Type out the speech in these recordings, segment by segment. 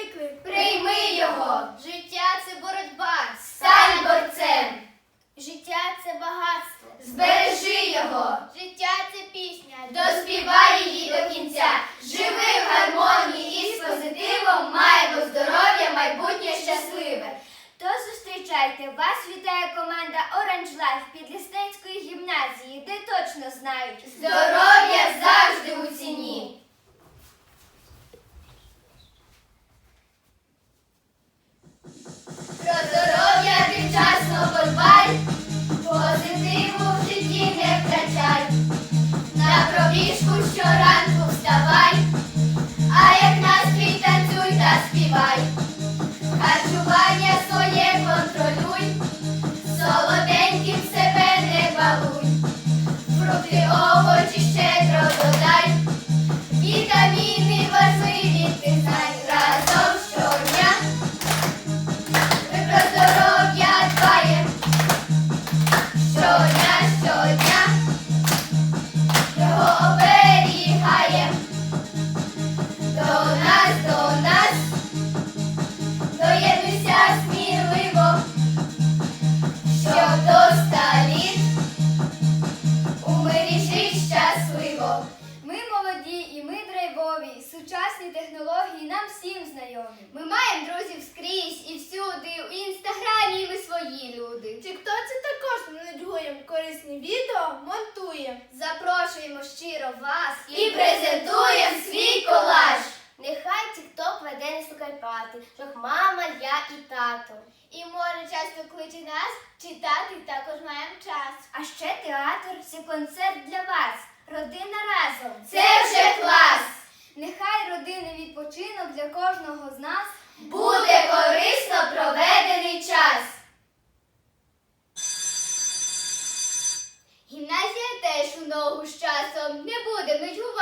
виклик. Прийми його. Життя це боротьба. Стань борцем. Життя це багатство. Збережи його. Життя це пісня. Доспівай її до кінця. Живи в гармонії і з позитивом. Маємо здоров'я, майбутнє щасливе. То зустрічайте, вас вітає команда Orange Life Підліснецької гімназії, де точно знають. Здоров'я Shut up. Нам всім знайомі. Ми маємо друзів скрізь і всюди, у інстаграмі ми свої люди. Тіктоці також не нудьгуємо, корисні відео монтуємо. Запрошуємо щиро вас І презентуємо свій колаж. Нехай тікток веде не Карпати, щоб мама, я і тато. І може часто кличе нас читати також маємо час. А ще театр це концерт для вас. Родина разом. Це вже клас! Нехай відпочинок для кожного з нас Буде корисно проведений час. Гімназія теж у ногу з часом не буде нудьгувати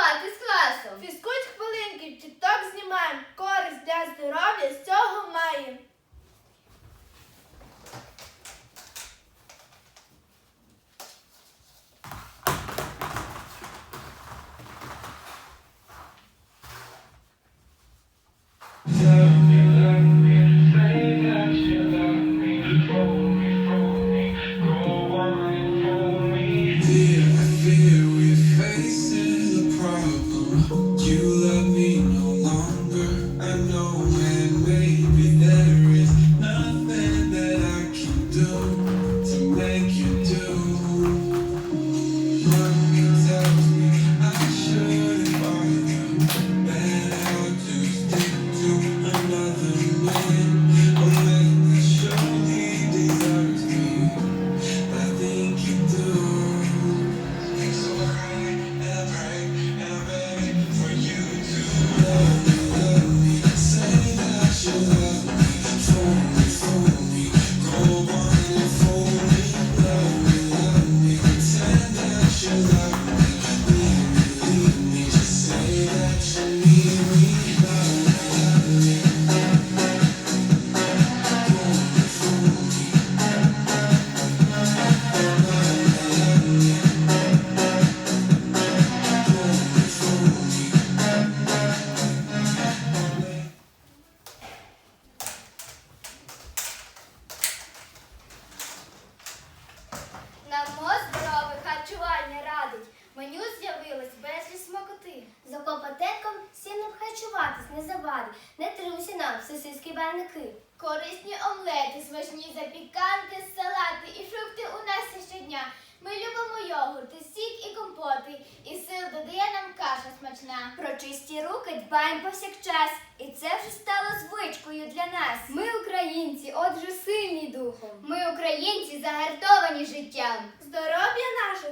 харчуватись не завадить. Не труся нам сосиски барники. Корисні омлети, смачні запіканки, салати і фрукти у нас є щодня. Ми любимо йогурти, сік і компоти, і сил додає нам каша смачна. Про чисті руки дбаємо повсякчас, і це вже стало звичкою для нас. Ми українці, отже, сильні духом. Ми українці загартовані життям. Здоров'я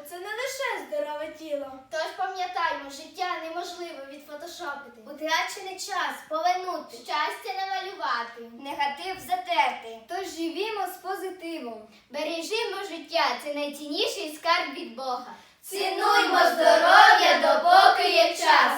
це не лише здорове тіло. Тож пам'ятаймо, життя неможливо відфотошопити. Утрачений час повернути. Щастя намалювати. Негатив затерти. Тож живімо з позитивом. Бережімо життя, це найцінніший скарб від Бога. Цінуймо здоров'я, допоки є час.